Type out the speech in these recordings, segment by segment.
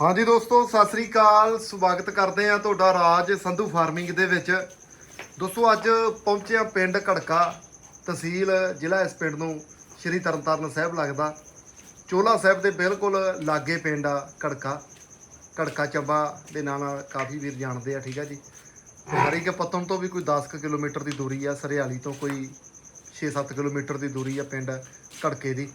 ਹਾਂਜੀ ਦੋਸਤੋ, ਸਤਿ ਸ੍ਰੀ ਅਕਾਲ। ਸਵਾਗਤ ਕਰਦੇ ਆ ਤੁਹਾਡਾ ਰਾਜ ਸੰਧੂ ਫਾਰਮਿੰਗ ਦੇ ਵਿੱਚ। ਦੋਸਤੋ, ਅੱਜ ਪਹੁੰਚੇ ਆ ਪਿੰਡ ਘੜਕਾ ਤਹਿਸੀਲ, ਜ਼ਿਲ੍ਹਾ ਇਸ ਪਿੰਡ ਨੂੰ ਸ਼੍ਰੀ ਤਰਨਤਾਰਨ ਸਾਹਿਬ ਲੱਗਦਾ। ਚੋਲਾ ਸਾਹਿਬ ਦੇ ਬਿਲਕੁਲ ਲਾਗੇ ਪਿੰਡ ਆ ਘੜਕਾ। ਘੜਕਾ ਚੱਬਾ ਦੇ ਨਾਂ ਨਾਲ ਕਾਫੀ ਵੀਰ ਜਾਣਦੇ ਆ, ਠੀਕ ਆ ਜੀ? ਹਰੀ ਹਰੀਕੇ ਪੱਤਨ ਤੋਂ ਵੀ ਕੋਈ 10 ਕੁ ਕਿਲੋਮੀਟਰ ਦੀ ਦੂਰੀ ਆ, ਸਰਿਆਲੀ ਤੋਂ ਕੋਈ 6-7 ਕਿਲੋਮੀਟਰ ਦੀ ਦੂਰੀ ਆ ਪਿੰਡ ਘੜਕੇ ਦੀ।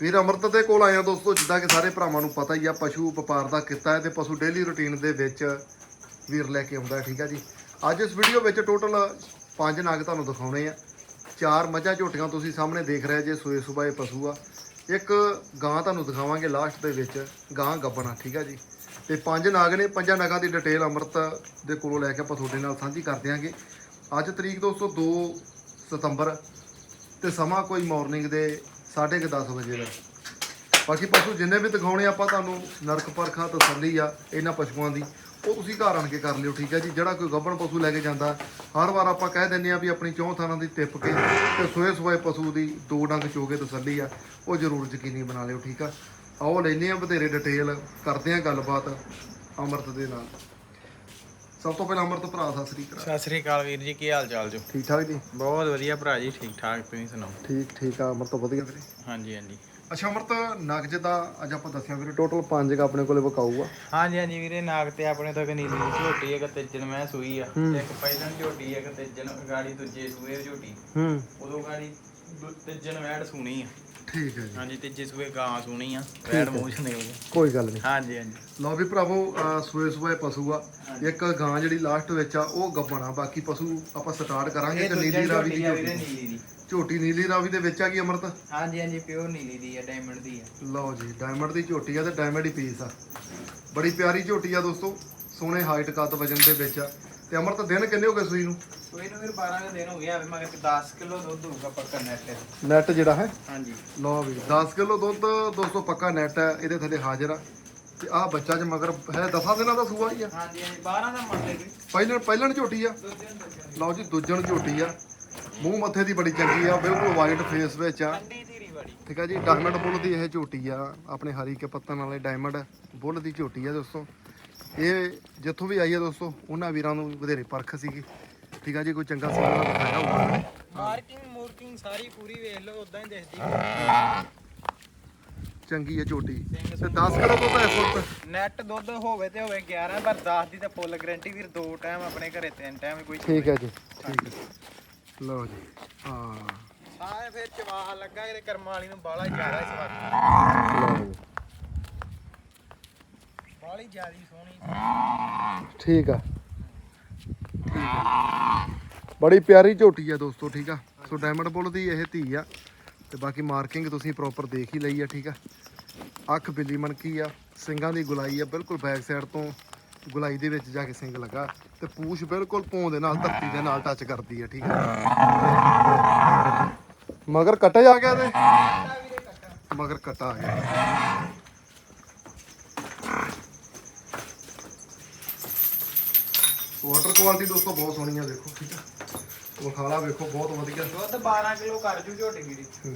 ਵੀਰ ਅਮਰਤ ਦੇ ਕੋਲ ਆਇਆ ਦੋਸਤੋ, ਜਿੱਦਾਂ ਕਿ ਸਾਰੇ ਭਰਾਵਾਂ ਨੂੰ ਪਤਾ ਹੀ ਆ, ਪਸ਼ੂ ਵਪਾਰ ਦਾ ਕਿੱਤਾ ਹੈ ਤੇ ਪਸ਼ੂ ਡੇਲੀ ਰੁਟੀਨ ਦੇ ਵਿੱਚ ਵੀਰ ਲੈ ਕੇ ਆਉਂਦਾ, ਠੀਕ ਆ ਜੀ। ਅੱਜ ਇਸ ਵੀਡੀਓ ਵਿੱਚ ਟੋਟਲ ਪੰਜ ਨਾਗ ਤੁਹਾਨੂੰ ਦਿਖਾਉਣੇ ਆ। ਚਾਰ ਮੱਝਾਂ ਝੋਟੀਆਂ ਤੁਸੀਂ ਸਾਹਮਣੇ ਦੇਖ ਰਹੇ ਜੇ ਸੂਏ ਸੁਬਾਏ ਪਸ਼ੂ ਆ। ਇੱਕ ਗਾਂ ਤੁਹਾਨੂੰ ਦਿਖਾਵਾਂਗੇ ਲਾਸਟ ਦੇ ਵਿੱਚ, ਗਾਂ ਗੱਬਣਾ, ਠੀਕ ਆ ਜੀ। ਤੇ ਪੰਜ ਨਾਗ ਨੇ, ਪੰਜਾਂ ਨਾਗਾਂ ਦੀ ਡਿਟੇਲ ਅਮਰਤ ਦੇ ਕੋਲੋਂ ਲੈ ਕੇ ਆਪਾਂ ਤੁਹਾਡੇ ਨਾਲ ਸਾਂਝੀ ਕਰ ਦਿਆਂਗੇ। ਅੱਜ ਤਰੀਕ ਦੋਸਤੋ 2 ਸਤੰਬਰ, ਤੇ ਸਮਾਂ ਕੋਈ ਮਾਰਨਿੰਗ ਦੇ 10:30 ਵਜੇ ਦਾ। ਬਾਕੀ ਪਸ਼ੂ ਜਿੰਨੇ ਵੀ ਦਿਖਾਉਣੇ ਆਪਾਂ ਤੁਹਾਨੂੰ ਨਰਕ ਪਰਖਾ, ਤਸੱਲੀ ਆ, ਇਹਨਾਂ ਪਸ਼ੂਆਂ ਦੀ, ਉਹ ਤੁਸੀਂ ਘਰ ਆਣ ਕੇ ਕਰ ਲਿਓ, ਠੀਕ ਹੈ ਜੀ? ਜਿਹੜਾ ਕੋਈ ਗੱਭਣ ਪਸ਼ੂ ਲੈ ਕੇ ਜਾਂਦਾ, ਹਰ ਵਾਰ ਆਪਾਂ ਕਹਿ ਦਿੰਦੇ ਆ ਵੀ ਆਪਣੀ ਚੌਂ ਥਾਨਾਂ ਦੀ ਟਿੱਪ ਕੇ ਤੇ ਸੋਏ ਸੋਏ ਪਸ਼ੂ ਦੀ ਦੋ ਡੰਗ ਚੋਗੇ ਤਸੱਲੀ ਆ, ਉਹ ਜ਼ਰੂਰ ਯਕੀਨੀ ਬਣਾ ਲਿਓ, ਠੀਕ ਆ? ਆਓ ਲੈਨੇ ਆ ਬਥੇਰੇ ਡਿਟੇਲ ਕਰਦੇ ਆ ਗੱਲਬਾਤ, ਅਮਰਤ ਦੇ ਨਾਲ। ਸਭ ਤੋਂ ਪਹਿਲਾਂ ਅਮਰਤ ਭਰਾ ਸਤਿ ਸ੍ਰੀ ਅਕਾਲ। ਸਤਿ ਸ੍ਰੀ ਅਕਾਲ ਵੀਰ ਜੀ ਕੀ ਹਾਲ ਚਾਲ ਜੋ? ਠੀਕ ਠਾਕ ਜੀ? ਬਹੁਤ ਵਧੀਆ ਭਰਾ ਜੀ ਠੀਕ ਠਾਕ ਤੁਸੀਂ ਸੁਣਾਓ? ਠੀਕ ਠੀਕ ਆ ਅਮਰਤ ਵਧੀਆ ਵੀਰੇ? ਹਾਂਜੀ ਹਾਂਜੀ। ਅੱਛਾ ਅਮਰਤ ਨਗ ਜਿੱਦਾਂ ਅੱਜ ਆਪਾਂ ਦੱਸਿਆ ਵੀਰੇ ਟੋਟਲ 5 ਕ ਆਪਣੇ ਕੋਲੇ ਵਿਕਾਊ ਆ ਹਾਂਜੀ ਹਾਂਜੀ ਵੀਰੇ ਨਾਗ ਤੇ ਆਪਣੇ ਤੋਂ ਇੱਕ ਨੀਲੀ ਦੀ ਝੋਟੀ ਇੱਕ ਤੇਜਨ ਮੈਂ ਸੂਈ ਆ। ਇੱਕ ਪਹਿਲਣ ਝੋਟੀ ਇੱਕ ਤੇਜਨ ਗਾੜੀ ਦੂਜੇ ਸੂਏ ਝੋਟੀ। ਹੂੰ। ਉਦੋਂ ਗਾੜੀ ਦੂ- ਤੇਜਨ ਵੈੜ ਸੁਣੀ ਆ। ਠੀਕ ਹੈ ਜੀ। ਹਾਂਜੀ ਤੀਜੇ ਸੂਏ ਗਾਂ ਸੁਣੀ ਆ ਵੈੜ ਮੂੰਹ ਚ ਨਿਕਲ ਗਈ ਕੋਈ ਗੱਲ ਨਹੀਂ। ਹਾਂਜੀ ਹਾਂਜੀ। ਲਓ ਵੀ ਭਰਾਵੋ ਅਹ ਸੂਏ ਸੂਏ ਪਸ਼ੂ ਆ। ਇੱਕ ਗਾਂ ਜਿਹੜੀ ਲਾਸਟ ਵਿੱਚ ਆ ਉਹ ਗੱਬਣਾ ਬਾਕੀ ਪਸ਼ੂ ਆਪਾਂ ਸਟਾਰਟ ਕਰਾਂਗੇ ਦੂਜਾ ਨੀਲੀ ਰਾਵੀ ਝੋਟੀ ਨੀਲੀ ਦੀ। ਝੋਟੀ ਨੀਲੀ ਰਾਵੀ ਦੇ ਵਿੱਚ ਆ ਗਈ ਅਮਰਤ? ਹਾਂਜੀ ਹਾਂਜੀ ਪਿਓਰ ਨੀਲੀ ਦੀ ਆ ਡਾਇਮੰਡ ਦੀ ਆ। ਲਓ ਜੀ ਡਾਇਮੰਡ ਦੀ ਝੋਟੀ ਆ ਤੇ ਡਾਇਮੰਡ ਹੀ ਪੀਸ ਆ। ਬੜੀ ਪਿਆਰੀ ਝੋਟੀ ਆ ਦੋਸਤੋ ਸੋਹਣੇ ਹਾਈਟ ਕੱਦ ਵਜਨ ਦੇ ਵਿੱਚ ਆ। ਤੇ ਅਮਰਤ ਦਿਨ ਕਿੰਨੇ ਹੋ ਗਏ ਸੂਈ ਨੂੰ? ਸੂਈ ਨੂੰ ਵੀਰ 12 ਕੁ ਦਿਨ ਹੋ ਗਿਆ ਮਗਰ 10 ਕਿਲੋ ਦੁੱਧ ਹੋਊਗਾ ਪੱਕਾ ਨੈਟ ਨੈਟ ਜਿਹੜਾ ਹੈ? ਹਾਂਜੀ। ਲਓ ਵੀ 10 ਕਿਲੋ ਦੁੱਧ ਦੋਸਤੋ ਪੱਕਾ ਨੈਟ ਹੈ ਇਹਦੇ ਥੱਲੇ ਹਾਜ਼ਰ ਆ। ਤੇ ਆਹ ਬੱਚਾ ਚ ਮਗਰ ਹੈ 10 ਦਿਨਾਂ ਦਾ ਸੂਆ ਹੀ ਆ। ਹਾਂਜੀ ਹਾਂਜੀ 12 ਦਾ ਮੰਨ ਲੈ ਪਹਿਲਣ ਪਹਿਲਣ ਝੋਟੀ ਆ। ਲਓ ਜੀ ਦੁੱਜਣ ਝੋਟੀ ਆ। ਮੂੰਹ ਮੱਥੇ ਦੀ ਬੜੀ ਚੰਗੀ ਆ ਬਿਲਕੁਲ ਵਾਈਟ ਫੇਸ ਵਿੱਚ ਆ। ਠੰਡੀ ਧੀਰੀ ਬੜੀ ਠੀਕ ਆ ਜੀ ਡਾਇਮੰਡ ਬੁੱਲ ਦੀ ਇਹ ਝੋਟੀ ਆ ਆਪਣੇ ਹਰੀ ਕੇ ਪੱਤਨ ਵਾਲੇ ਡਾਇਮੰਡ ਬੁੱਲ ਦੀ ਝੋਟੀ ਆ ਦੋਸਤੋ। ਇਹ ਜਿੱਥੋਂ ਵੀ ਆਈ ਆ ਦੋਸਤੋ ਉਹਨਾਂ ਵੀਰਾਂ ਨੂੰ ਵਧੇਰੇ ਪਰਖ ਸੀਗੀ। ਠੀਕ ਆ ਜੀ ਕੋਈ ਚੰਗਾ ਸਮਾਂ ਦਿਖਾਇਆ ਹੋਊਗਾ। ਮਾਰਕਿੰਗ ਮੂਰਕਿੰਗ ਸਾਰੀ ਪੂਰੀ ਵੇਖ ਲਓ ਉਦਾਂ ਹੀ ਦਿਖਦੀ ਚੰਗੀ ਆ ਝੋਟੀ। ਤੇ 10 ਕਿਲੋ ਤੋਂ ਤਾਂ ਇਸ ਵਕਤ? ਨੈਟ ਦੁੱਧ ਹੋਵੇ ਤੇ ਹੋਵੇ 11 ਪਰ 10 ਦੀ ਤਾਂ ਫੁੱਲ ਗਾਰੰਟੀ ਵੀਰ ਦੋ ਟਾਈਮ ਆਪਣੇ ਘਰੇ ਤਿੰਨ ਟਾਈਮ ਕੋਈ ਠੀਕ ਹੈ ਜੀ ਠੀਕ ਹੈ ਲਓ ਜੀ ਹਾਂ। ਸਾਰੇ ਫਿਰ ਚਵਾ ਲੱਗਾ ਇਹਦੇ ਕਰਮਾਂ ਵਾਲੀ ਨੂੰ ਬਾਲਾ ਜ਼ਿਆਦਾ ਹੀ ਸਵਾਦ। ਲਓ ਜੀ। ਬਾਲੀ ਜ਼ਿਆਦੀ ਸੋਹਣੀ। ਠੀਕ ਆ। ਬੜੀ ਪਿਆਰੀ ਝੋਟੀ ਆ ਦੋਸਤੋ, ਠੀਕ ਆ? ਸੋ ਡਾਇਮੰਡ ਬੁੱਲ ਦੀ ਇਹ ਧੀ ਆ ਤੇ ਬਾਕੀ ਮਾਰਕਿੰਗ ਤੁਸੀਂ ਪ੍ਰੋਪਰ ਦੇਖ ਹੀ ਲਈ ਆ, ਠੀਕ ਆ? ਅੱਖ ਬਿੱਲੀ ਮਣਕੀ ਆ ਸਿੰਗਾਂ ਦੀ ਗੁਲਾਈ ਆ, ਬਿਲਕੁਲ ਬੈਕ ਸਾਈਡ ਤੋਂ ਗੁਲਾਈ ਦੇ ਵਿੱਚ ਜਾ ਕੇ ਸਿੰਗ ਲੱਗਾ ਤੇ ਪੂਛ ਬਿਲਕੁਲ ਭੋਂ ਦੇ ਨਾਲ, ਧਰਤੀ ਦੇ ਨਾਲ ਟੱਚ ਕਰਦੀ ਆ, ਠੀਕ ਆ? ਮਗਰ ਕੱਟੇ ਜਾ ਗਿਆ ਤੇ ਮਗਰ ਕੱਟਾ ਆ ਗਿਆ। ਵਾਟਰ ਕੁਆਲਿਟੀ ਦੋਸਤੋ ਬਹੁਤ ਸੋਹਣੀ ਆ ਦੇਖੋ ਠੀਕ ਆ। ਮਖਾਲਾ ਵੇਖੋ ਬਹੁਤ ਵਧੀਆ। ਦੁੱਧ 12 ਕਿਲੋ ਕਰ ਜੂ ਝੋਟੀ ਵੀਰੇ ਹੂੰ।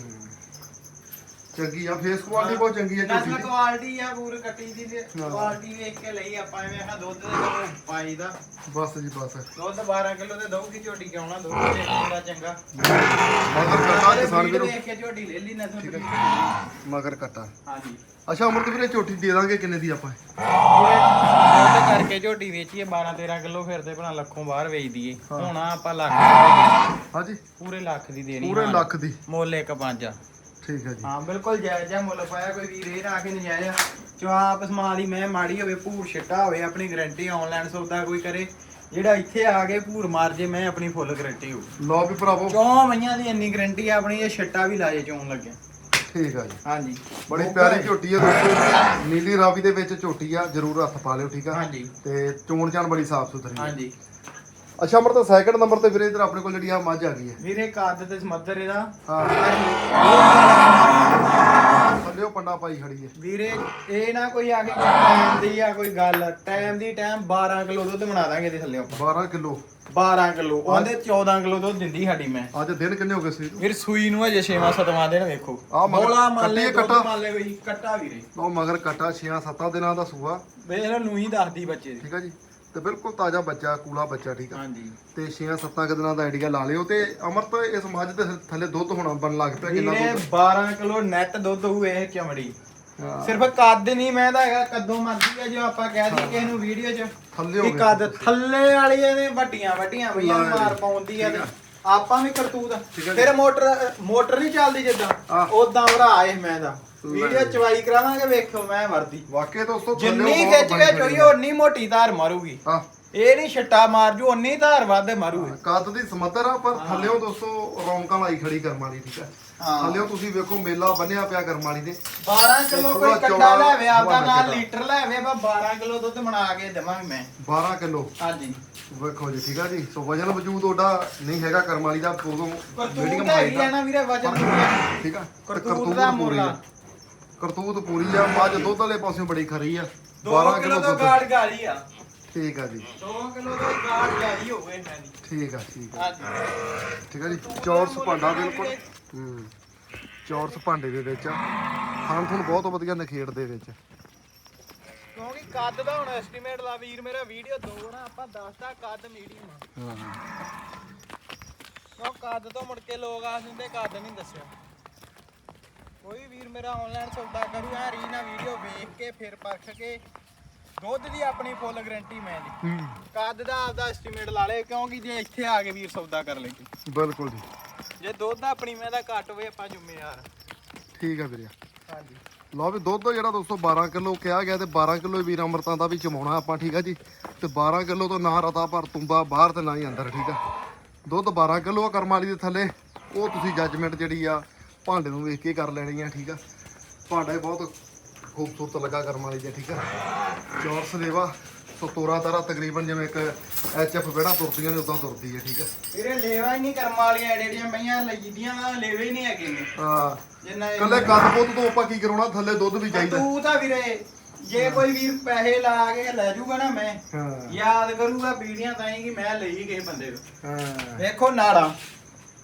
ਚੰਗੀ ਆ ਫੇਸ ਕੁਆਲਿਟੀ ਬਹੁਤ ਚੰਗੀ ਆ ਝੋਟੀ ਨਸਲ ਦੀ। ਕੁਆਲਿਟੀ ਆ ਪੂਰੀ ਕੱਟੀ ਦੀ ਤੇ ਹਾਂ। ਕੁਆਲਿਟੀ ਵੇਖ ਕੇ ਲਈ ਆਪਾਂ ਐਵੇਂ ਆਹ ਦੁੱਧ ਦੇ ਕਿਲੋ ਪਾਈ ਦਾ। ਬਸ ਜੀ ਬਸ। ਦੁੱਧ 12 ਕਿਲੋ ਤੇ ਦਊਗੀ ਝੋਟੀ ਕਿਉਂ ਨਾ ਦੁੱਧ ਦੇ ਬੜਾ ਚੰਗਾ। ਮਗਰ ਕੱਟਾ ਕਿਸਾਨ ਵੀਰ ਕੇ ਝੋਟੀ ਲੈ ਲਈ ਨਸਲ ਠੀਕ ਦੀ ਹੈ। ਮਗਰ ਕੱਟਾ। ਹਾਂਜੀ। ਅੱਛਾ ਅਮਰਤ ਵੀਰੇ ਝੋਟੀ ਦੇ ਦਾਂਗੇ ਕਿੰਨੇ ਦੀ ਆਪਾਂ? ਦੁੱਧ ਕਰਕੇ ਝੋਟੀ ਵੇਚੀਏ 12 13 ਕਿਲੋ ਫਿਰ ਤੇ ਭਣਾ ਲੱਖੋਂ ਬਾਹਰ ਵੇਚ ਦਈਏ। ਹੁਣ ਆਪਾਂ ਲੱਖ ਦੀ ਹਾਂਜੀ। ਪੂਰੇ ਲੱਖ ਦੀ ਦੇਣੀ ਪੂਰੇ ਹਾਂ। ਲੱਖ ਦੀ। ਮੁੱਲ ਇੱਕ ਪੰਜ ਆ। ਠੀਕ ਹੈ ਜੀ। ਹਾਂ ਬਿਲਕੁਲ ਜਾਇਜ਼ ਜਿਹਾ ਮੁੱਲ ਪਾਇਆ ਕੋਈ ਵੀਰ ਇਹ ਨਾ ਕੇ ਨਜਾਇਜ਼ ਆਪ ਸਮਾਨ ਦੀ ਮੈਂ ਮਾੜੀ ਹੋਵੇ ਭੂਰ ਛਿੱਟਾ ਹੋਵੇ ਆਪਣੀ ਗਾਰੰਟੀ ਆਨਲਾਈਨ ਸੌਦਾ ਕੋਈ ਕਰੇ ਜਿਹੜਾ ਇੱਥੇ ਆ ਕੇ ਭੂਰ ਮਾਰ ਜੇ ਮੈਂ ਆਪਣੀ ਫੁੱਲ ਗਾਰੰਟੀ ਹੋ ਲਓ ਵੀ ਭਰਾਵੋ। ਚੌਂ ਮਈਆਂ ਦੀ ਇੰਨੀ ਗਾਰੰਟੀ ਆ ਆਪਣੀ ਇਹ ਛਿੱਟਾ ਵੀ ਲਾਏ ਚੋਣ ਲੱਗੇ। ਠੀਕ ਆ ਜੀ। ਹਾਂਜੀ। ਬੜੀ ਪਿਆਰੀ ਝੋਟੀ ਆ ਦੋਸਤੋ। ਨੀਲੀ ਰਾਵੀ ਦੇ ਵਿੱਚ ਝੋਟੀ ਆ ਜਰੂਰ ਹੱਥ ਪਾ ਲਿਓ ਠੀਕ ਆ? ਹਾਂਜੀ। ਤੇ ਚੋਣ ਚਾਣ ਬੜੀ ਸਾਫ਼ ਸੁਥਰੀ ਆ। ਹਾਂਜੀ। ਅੱਛਾ ਅਮਰਤ ਸੈਕੰਡ ਨੰਬਰ ਤੇ ਵੀਰੇ ਇਧਰ ਆਪਣੇ ਕੋਲ ਜਿਹੜੀ ਆ ਮੱਝ ਆ ਗਈ ਹੈ। ਵੀਰੇ ਕੱਦ ਤੇ ਸਮੱਦਰ ਇਹਦਾ। ਹਾਂ। ਥੱਲੇ ਉਹ ਪੰਡਾ ਪਾਈ ਖੜੀ ਹੈ। ਵੀਰੇ ਇਹ ਨਾ ਕੋਈ ਆ ਕੇ ਟਾਈਮ ਦੀ ਆ ਕੋਈ ਗੱਲ। ਟਾਈਮ ਦੀ ਟਾਈਮ 12 ਕਿਲੋ ਦੁੱਧ ਬਣਾ ਦਾਂਗੇ ਇਹਦੇ ਥੱਲੇ ਆਪਾਂ। 12 ਕਿਲੋ। 12 ਕਿਲੋ। ਉਹਦੇ 14 ਕਿਲੋ ਦੁੱਧ ਦਿੰਦੀ ਸਾਡੀ ਮੈਂ। ਅੱਜ ਦਿਨ ਕਿੰਨੇ ਹੋ ਗਏ ਸੀ? ਵੀਰ ਸੂਈ ਨੂੰ ਅਜੇ 6ਵਾਂ 7ਵਾਂ ਦਿਨ ਵੇਖੋ। ਮਗਰ ਬੋਲਾ ਮੰਨ ਕੱਟੀ ਲੈ। ਮੰਨ ਲੈ ਕੋਈ ਕੱਟਾ ਵੀਰੇ। ਲਓ ਮਗਰ ਕਟਾ 6-7 ਦਿਨਾਂ ਦਾ ਸੂਆ। ਵੇਖ ਲਓ ਨੂੰ ਹੀ ਦੱਸਦੀ ਬੱਚੇ ਠੀਕ ਆ ਜੀ। ਤੇ ਬਿਲਕੁਲ ਤਾਜ਼ਾ ਬੱਚਾ ਕੂਲਾ ਬੱਚਾ ਠੀਕ ਆ? ਹਾਂਜੀ। ਤੇ 6-7 ਕੁ ਦਿਨਾਂ ਦਾ ਆਈਡੀਆ ਲਾ ਲਿਓ ਤੇ ਅਮਰਤ ਇਸ ਮੱਝ ਦੇ ਥੱਲੇ ਦੁੱਧ ਹੋਣਾ ਬਣ ਲੱਗ ਪਿਆ ਕਿੰਨਾ ਦੁੱਧ? 12 ਕਿਲੋ ਨੈਟ ਦੁੱਧ ਹੋਊ ਇਹ ਚਮੜੀ। ਸਿਰਫ ਕੱਦ ਨਹੀਂ ਮੈਂ ਤਾਂ ਹੈਗਾ ਕਦੋਂ ਮਰਜ਼ੀ ਆ ਜੋ ਆਪਾਂ ਕਹਿ ਦਈਏ ਕਿਸੇ ਨੂੰ ਵੀਡੀਓ 'ਚ। ਥੱਲੇ ਹੋ ਕਿ ਗਿਆ ਕੱਦ ਥੱਲੇ ਵਾਲੀਆਂ ਨੇ ਵੱਡੀਆਂ ਵੱਡੀਆਂ ਬਈਆਂ ਲੈ ਮਾਰ। ਪਾਉਂਦੀ ਆ ਤੇ ਠੀਕ ਆਪਾਂ ਵੀ ਕਰਤੂਤ। ਠੀਕ ਆ ਜੀ। ਫਿਰ ਮੋਟਰ ਮੋਟਰ ਨਹੀਂ ਚੱਲਦੀ ਜਿੱਦਾਂ। ਆਹ। ਉਦਾਂ ਭਰਾ ਇਹ ਮੈਂ ਦਾ ਵੀਡੀਓ। ਚਵਾਈ ਕਰਾਵਾਂਗੇ ਵੇਖਿਓ ਮੈਂ ਵਰਦੀ ਵਾਕਈ ਦੋਸਤੋ ਜਿੰਨੀ ਖਿੱਚ ਕੇ ਚੋਈ ਓਨੀ ਮੋਟੀ ਧਾਰ ਮਾਰੂਗੀ। ਹਾਂ। ਇਹ ਨਹੀਂ ਛੱਟਾ ਮਾਰ ਜੂ ਓਨੀ ਧਾਰ ਵੱਧ ਮਾਰੂਗੀ। ਕੱਦ ਦੀ ਸਮੱਧਰ ਆ ਪਰ ਥੱਲਿਓਂ ਦੋਸਤੋ ਰੌਣਕਾਂ ਲਾਈ ਖੜੀ ਕਰਮ ਵਾਲੀ ਠੀਕ ਹਾਂ। ਥੱਲਿਓਂ ਤੁਸੀਂ ਵੇਖੋ ਮੇਲਾ ਬੰਨਿਆ ਪਿਆ ਕਰਮ ਵਾਲੀ ਦੇ 12 ਕਿਲੋ ਕੋਈ ਕੱਟਾ ਲੈਵੇ ਆਪਦਾ ਨਾਲ। ਲੀਟਰ ਲੈਵੇ ਬਾ 12 ਕਿਲੋ ਦੁੱਧ ਬਣਾ ਕੇ ਦੇਵਾਂਗੇ ਮੈਂ। 12 ਕਿਲੋ? ਹਾਂਜੀ। ਵੇਖੋ ਜੀ ਠੀਕ ਆ ਜੀ। ਸੋ ਵਜਨ ਵਜੂਦ ਉਹਦਾ ਨਹੀਂ ਹੈਗਾ ਕਰਮ ਵਾਲੀ ਦਾ ਉਦੋਂ ਕਰਤੂਤ ਹੈਗੀ ਆ ਨਾ ਵੀਰੇ ਵਜਨ ਠੀਕ ਆ। ਤੇ ਕਰਤੂਤ ਦਾ ਪੂਰੀ ਆ। ਕਰਤੂਤ ਪੂਰੀ ਆ ਮੱਝ ਦੁੱਧ ਵਾਲੇ ਪਾਸਿਓਂ ਬੜੀ ਖਰੀ ਆ 2 12 ਕਿਲੋ ਤੋਂ ਦੁੱਧ। ਗਾੜ ਗਾਲੀ ਆ। ਠੀਕ ਆ ਜੀ। 2 ਕਿਲੋ ਤੋਂ ਗਾੜ ਗਾਲੀ ਹੋਵੇ ਇਹਨਾਂ ਦੀ। ਠੀਕ ਆ ਠੀਕ ਆ। ਹਾਂਜੀ ਠੀਕ ਆ ਜੀ ਚੌਰਸ ਭਾਂਡਾ ਬਿਲਕੁਲ। ਹੂੰ ਚੌਰਸ ਭਾਂਡੇ ਦੇ ਵਿੱਚ। ਖਾਣ ਤੁਹਾਨੂੰ ਬਹੁਤ ਵਧੀਆ ਨਖੇੜ ਦੇ ਵਿੱਚ। ਕਿਉਂਕਿ ਕੱਦ ਦਾ ਹੁਣ ਐਸਟੀਮੇਟ ਲਾ ਵੀਰ ਮੇਰਾ ਵੀਡੀਓ ਦੋ ਨਾ ਆਪਾਂ ਦੱਸਦਾ ਕੱਦ ਮੀਡੀਅਮ ਆ। ਹਾਂ ਕਿਉਂ ਕੱਦ ਤੋਂ ਮੁੜ ਕੇ ਲੋਕ ਆ ਜਾਂਦੇ ਕੱਦ ਨਹੀਂ ਦੱਸਿਆ। ਕੋਈ ਵੀਰ ਮੇਰਾ ਆਨਲਾਈਨ ਸੌਦਾ ਕਰੂ ਆ ਰੀ ਨਾ ਵੀਡੀਓ ਵੇਖ ਕੇ ਫਿਰ ਪਰਖ ਕੇ। ਦੁੱਧ ਦੀ ਆਪਣੀ ਫੁੱਲ ਗਾਰੰਟੀ ਮੈਂ ਦੀ ਹੂੰ। ਕੱਦ ਦਾ ਆਪਦਾ ਐਸਟੀਮੇਟ ਲਾ ਲੇ ਕਿਉਂਕਿ ਜੇ ਇੱਥੇ ਆ ਕੇ ਵੀਰ ਸੌਦਾ ਕਰ ਲੇਗੇ ਬਿਲਕੁਲ ਜੀ। ਜੇ ਦੁੱਧ ਆਪਣੀ ਮੈਂ ਦਾ ਘੱਟ ਹੋਵੇ ਆਪਾਂ ਜ਼ਿੰਮੇਵਾਰ ਠੀਕ ਆ ਵੀਰੇ। ਹਾਂਜੀ। ਲਓ ਵੀ ਦੁੱਧ ਜਿਹੜਾ ਦੋਸਤੋ 12 ਕਿਲੋ ਕਿਹਾ ਗਿਆ ਤੇ 12 ਕਿਲੋ ਵੀਰ ਅਮਰਤਾਂ ਦਾ ਵੀ ਜਮਾਉਣਾ ਆਪਾਂ ਠੀਕ ਆ ਜੀ? ਤੇ 12 ਕਿਲੋ ਤੋਂ ਨਾ ਰਤਾ ਪਰ ਤੁੰਬਾ ਬਾਹਰ ਤੇ ਨਾ ਹੀ ਅੰਦਰ ਠੀਕ ਆ? ਦੁੱਧ 12 ਕਿਲੋ ਆ ਕਰਮ ਵਾਲੀ ਦੇ ਥੱਲੇ। ਉਹ ਤੁਸੀਂ ਜੱਜਮੈਂਟ ਜਿਹੜੀ ਆ ਭਾਂਡੇ ਨੂੰ ਵੇਖ ਕੇ ਕਰ ਲੈਣੀ ਆ ਠੀਕ ਆ? ਭਾਂਡਾ ਬਹੁਤ ਖੂਬਸੂਰਤ ਲੱਗਾ ਕਰਮ ਵਾਲੀ ਦੇ ਠੀਕ ਆ? ਚੌਰ ਸਲੇਵਾ ਸੋ ਤੋਰਾ ਤਾਰਾ ਤਕਰੀਬਨ ਜਿਵੇਂ ਇੱਕ ਐਚਐਫ ਵਿਹੜਾ ਤੁਰਦੀਆਂ ਨੇ ਉਦਾਂ ਤੁਰਦੀ ਹੈ ਠੀਕ ਆ? ਵੀਰੇ ਲੇਵਾ ਹੀ ਨਹੀਂ ਕਰਮ ਵਾਲੀਆਂ ਐਡੀਆਂ ਮਈਆਂ ਲਈਦੀਆਂ ਲੇਵੇ ਹੀ ਨਹੀਂ ਹੈਗੇ ਨੇ। ਆ ਜਿੰਨਾ ਕੱਲੇ ਕੱਦ ਪੁੱਤ ਤੋਂ ਆਪਾਂ ਕੀ ਕਰਾਉਣਾ ਥੱਲੇ ਦੁੱਧ ਵੀ ਚਾਹੀਦਾ। ਤੂੰ ਤਾਂ ਵੀਰੇ ਜੇ ਕੋਈ ਵੀਰ ਪੈਸੇ ਲਾ ਕੇ ਲੈ ਜਾਊਗਾ ਨਾ ਮੈਂ ਹਾਂ। ਯਾਦ ਕਰੂਗਾ ਪੀੜੀਆਂ ਤਾਂ ਹੀ ਕਿ ਮੈਂ ਲਈ ਕਿਸੇ ਬੰਦੇ ਤੋਂ ਹਾਂ। ਵੇਖੋ ਨਾੜਾਂ।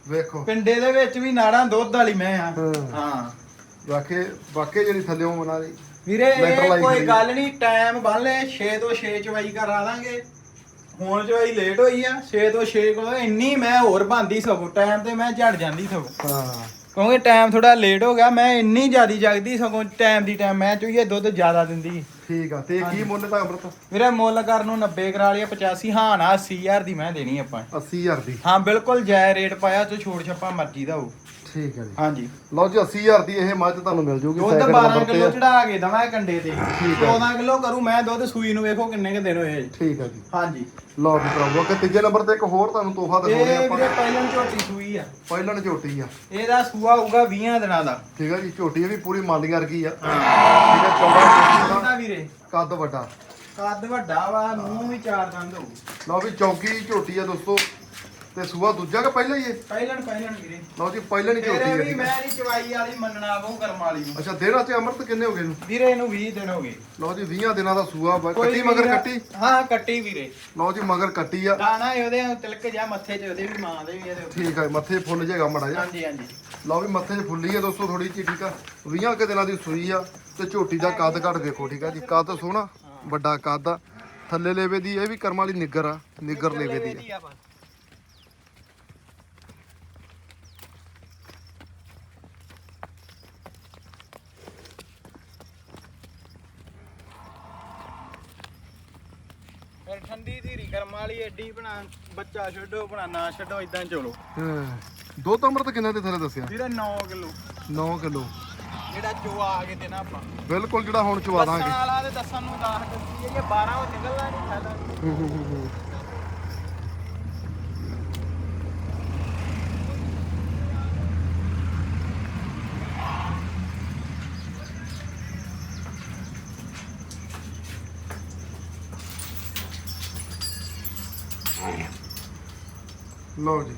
ਵੇਖੋ। ਪਿੰਡੇ ਦੇ ਵਿੱਚ ਵੀ ਨਾੜਾਂ ਦੁੱਧ ਵਾਲੀ ਮੈਂ ਆ। ਹਾਂ। ਹਾਂ। ਵਾਕੇ ਵਾਕੇ ਜਿਹੜੀ ਥੱਲਿਓਂ ਉਹਨਾਂ ਦੀ ਵੀਰੇ ਇਹ ਲਾਈ ਕੋਈ। ਗੱਲ ਨਹੀਂ ਟਾਈਮ ਬੰਨ ਲੈ 6 ਤੋਂ 6 ਚਵਾਈ ਕਰਾ ਦਾਂਗੇ ਹੁਣ ਚਵਾਈ ਲੇਟ ਹੋਈ ਆ 6 ਤੋਂ 6 ਕੋਲ ਇੰਨੀ ਮੈਂ ਹੋਰ ਬੰਦੀ ਸਗੋਂ ਟਾਈਮ ਤੇ ਮੈਂ ਝੜ ਜਾਂਦੀ ਸਗੋਂ। ਹਾਂ। ਕਿਉਂਕਿ ਟਾਈਮ ਥੋੜਾ ਲੇਟ ਹੋ ਗਿਆ ਮੈਂ ਇੰਨੀ ਜ਼ਿਆਦੀ ਜਗਦੀ ਸਗੋਂ ਟਾਈਮ ਦੀ ਟਾਈਮ ਮੈਂ ਚੋਈਏ ਦੁੱਧ ਜ਼ਿਆਦਾ ਦਿੰਦੀ। ਠੀਕ ਆ ਤੇ ਕੀ ਮੁੱਲ ਦਾ ਅੰਮ੍ਰਿਤ? ਵੀਰੇ ਮੁੱਲ ਕਰਨ ਨੂੰ 90 ਕਰਾ ਲਿਆ 85 ਹਾਂ ਨਾ 80000 ਦੀ ਮੈਂ ਦੇਣੀ ਆਪਾਂ। 80000 ਦੀ। ਹਾਂ ਬਿਲਕੁਲ ਜਾਇ ਰੇਟ ਪਾਇਆ ਤੇ ਛੋੜ ਛੱਪਾ ਮਰਜ਼ੀ ਦਾ ਹੋਊ। ਠੀਕ ਹੈ ਜੀ। ਹਾਂਜੀ। ਲਓ ਜੀ 80000 ਦੀ ਇਹ ਮੱਝ ਤੁਹਾਨੂੰ ਮਿਲ ਜੂਗੀ ਦੁੱਧ second 12 number ਤੇ। ਕਿਲੋ। ਚੜਾ ਕੇ ਦਵਾਂ ਕੰਡੇ ਤੇ। ਠੀਕ ਹੈ। 14 ਕਿਲੋ ਕਰੂ ਮੈਂ ਦੁੱਧ ਸੂਈ ਨੂੰ ਵੇਖੋ ਕਿੰਨੇ ਕ ਦਿਨ ਹੋਏ। ਠੀਕ ਹੈ ਜੀ। ਹਾਂਜੀ। ਲਓ ਜੀ ਭਰਾਵੋ ਕਿ ਤੀਜੇ ਨੰਬਰ ਤੇ ਇੱਕ ਹੋਰ ਤੁਹਾਨੂੰ ਤੋਹਫਾ ਦਿਖਾਉਣੇ ਇਹ ਆਪਾਂ। ਵੀਰੇ ਪਹਿਲਾਂ ਝੋਟੀ ਸੂਈ ਆ। ਪਹਿਲਣ ਝੋਟੀ ਆ। ਇਹਦਾ ਸੂਆ ਹੋਊਗਾ 20 ਦਿਨਾਂ ਦਾ। ਠੀਕ ਹੈ ਜੀ ਝੋਟੀ ਇਹ ਵੀ ਪੂਰੀ ਮਾਲੀ ਵਰਗੀ ਆ। ਠੀਕ ਹੈ ਉਹਦਾ ਵੀਰੇ? ਕੱਦ ਵੱਡਾ। ਕੱਦ ਵੱਡਾ ਵਾ ਮੂੰਹ ਵੀ ਚਾਰ ਦੰਦ ਹੋਊ। ਲਓ ਵੀ ਚੌਕੀ ਝੋਟੀ ਆ ਦੋਸਤੋ। ਤੇ ਸੂਆ ਦੂਜਾ ਕਿ ਪਹਿਲਾ ਹੀ ਇਹ ਪਹਿਲਾਂ ਪਹਿਲਾਂ ਵੀਰੇ। ਲਓ ਜੀ ਪਹਿਲਣ ਹੀ ਝੋਟੀ ਤੇਰੇ ਆ ਵੀ ਠੀਕ ਮੈਂ ਹੈ ਨਹੀਂ ਚਵਾਈ ਵਾਲੀ ਮੰਨਣਾ ਬਹੁ ਕਰਮ ਵਾਲੀ ਨੂੰ। ਅੱਛਾ ਦਿਨਾਂ ਚ ਅੰਮ੍ਰਿਤ ਕਿੰਨੇ ਹੋ ਗਏ ਨੂੰ ਵੀਰੇ ਇਹਨੂੰ 20 ਦਿਨ ਹੋ ਗਏ। ਲਓ ਜੀ 20 ਦਿਨਾਂ ਦਾ ਸੂਆ ਕੱਟੀ ਮਗਰ ਵੀਰ- ਕੱਟੀ? ਹਾਂ ਕੱਟੀ ਵੀਰੇ। ਲਓ ਜੀ ਮਗਰ ਕੱਟੀ ਆ। ਦਾਣਾ ਉਹਦੇ ਤਿਲਕ ਜਾ ਮੱਥੇ 'ਚ ਉਹਦੇ ਵੀ ਮਾਂ ਦੇ ਵੀ ਇਹਦੇ ਉੱਤੇ। ਠੀਕ ਹੈ ਮੱਥੇ ਫੁੱਲ ਜਾਏਗਾ ਮੜਾ ਜਾ ਹਾਂਜੀ ਹਾਂਜੀ। ਲਓ ਵੀ ਮੱਥੇ 'ਚ ਫੁੱਲੀ ਆ ਦੋਸਤੋ ਥੋੜੀ ਜਿਹੀ ਠੀਕ ਆ। 20 ਕੁ ਦਿਨਾਂ ਦੀ ਸੂਈ ਆ ਤੇ ਝੋਟੀ ਦਾ ਕੱਦ ਘੱਟ ਵੇਖੋ ਠੀਕ ਆ ਜੀ। ਕੱਦ ਸੋਹਣਾ ਵੱਡਾ ਕੱਦ ਆ। ਥੱਲੇ ਲੇਵੇ ਦੀ ਇਹ ਵੀ ਕਰਮ ਵਾਲੀ ਨਿੱਗਰ ਆ ਨਿੱਗਰ ਲੇਵੇ ਦੀ ਆ। ਆ ਬਸ। ਠੰਡੀ ਧੀਰੀ ਕਰਮ ਵਾਲੀ ਐਡੀ ਬਣਾ ਬੱਚਾ ਛੱਡੋ ਬਣਾ ਨਾ ਛੱਡੋ ਇਦਾਂ ਚਲੋ। ਹਾਂ। ਦੋ ਤੰਬਰ ਕਿੰਨੇ ਦੇ ਥੱਲੇ ਦੱਸਿਆ? ਵੀਰੇ 9 ਕਿਲੋ। 9 ਕਿਲੋ। ਜਿਹੜਾ ਜੋ ਆ ਕੇ ਦੇਣਾ ਆਪਾਂ। ਬਿਲਕੁਲ ਜਿਹੜਾ ਹੁਣ ਚਵਾ ਦਾਂਗੇ। ਵਾਲਾ ਤੇ ਦੱਸਣ ਨੂੰ 10 ਦੱਸੀ ਜੇ 12 ਉਹ ਨਿਕਲਦਾ ਨਹੀਂ ਫਾਇਦਾ ਲਓ ਜੀ।